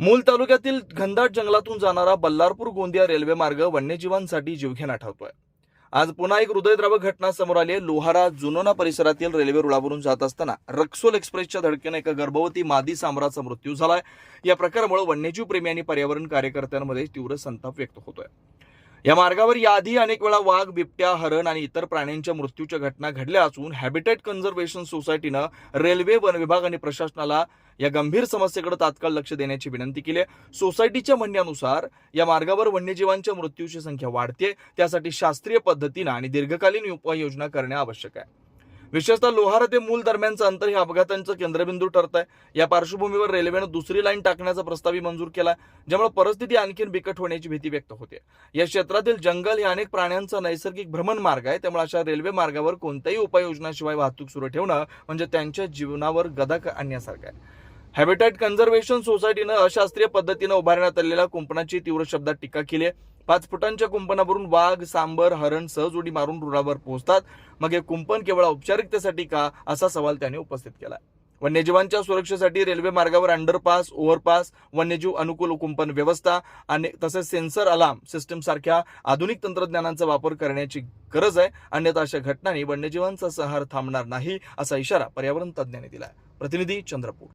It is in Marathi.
मूल तालुक्यातील घनदाट जंगलातून जाणारा बल्लारपूर गोंदिया रेल्वे मार्ग वन्यजीवांसाठी जीवघेणा ठरतोय. आज पुन्हा एक हृदयद्रावक घटना समोर आली आहे. लोहारा जुनोना परिसरातील रेल्वे रुळावरून जात असताना रक्सोल एक्सप्रेसच्या धडकेने एका गर्भवती मादी सांबराचा मृत्यू झालाय. या प्रकारामुळे वन्यजीव प्रेमी आणि पर्यावरण कार्यकर्त्यांमध्ये तीव्र संताप व्यक्त होतोय. या मार्गावर याआधी अनेक वेळा वाघ बिबट्या हरण आणि इतर प्राण्यांच्या मृत्यूच्या घटना घडल्या असून हॅबिटेट कन्झर्वेशन सोसायटीनं रेल्वे वन विभाग आणि प्रशासनाला या गंभीर समस्येकडे तात्काळ लक्ष देण्याची विनंती केली आहे. सोसायटीच्या म्हणण्यानुसार या मार्गावर वन्यजीवांच्या मृत्यूची संख्या वाढते त्यासाठी शास्त्रीय पद्धतीनं आणि दीर्घकालीन उपाययोजना करणे आवश्यक आहे. विशेषतः लोहारा ते मूल दरम्यानचं अंतर हे अपघातांचं केंद्रबिंदू ठरत आहे या पार्श्वभूमीवर रेल्वेनं दुसरी लाईन टाकण्याचा प्रस्तावही मंजूर केला ज्यामुळे परिस्थिती आणखीन बिकट होण्याची भीती व्यक्त होते. या क्षेत्रातील जंगल हे अनेक प्राण्यांचा नैसर्गिक भ्रमण मार्ग आहे. त्यामुळे अशा रेल्वे मार्गावर कोणत्याही उपाययोजनाशिवाय वाहतूक सुरू ठेवणं म्हणजे त्यांच्या जीवनावर गदा आणण्यासारखं आहे. हॅबिटॅट कन्झर्वेशन सोसायटीनं अशास्त्रीय पद्धतीनं उभारण्यात आलेल्या कुंपणाची तीव्र शब्दात टीका केली आहे. पाच फुटांच्या कुंपणावरून वाघ सांबर हरण सहज उडी मारून रुळावर पोहोचतात. मग हे कुंपण केवळ औपचारिकतेसाठी का असा सवाल त्यांनी उपस्थित केला वन्यजीवांच्या सुरक्षेसाठी रेल्वे मार्गावर अंडरपास ओव्हरपास वन्यजीव अनुकूल कुंपण व्यवस्था आणि तसेच सेन्सर अलार्म सिस्टम सारख्या आधुनिक तंत्रज्ञानाचा वापर करण्याची गरज आहे. अन्यथा अशा घटनांनी वन्यजीवांचा संहार थांबणार नाही असा इशारा पर्यावरण तज्ज्ञांनी दिला प्रतिनिधी चंद्रपूर.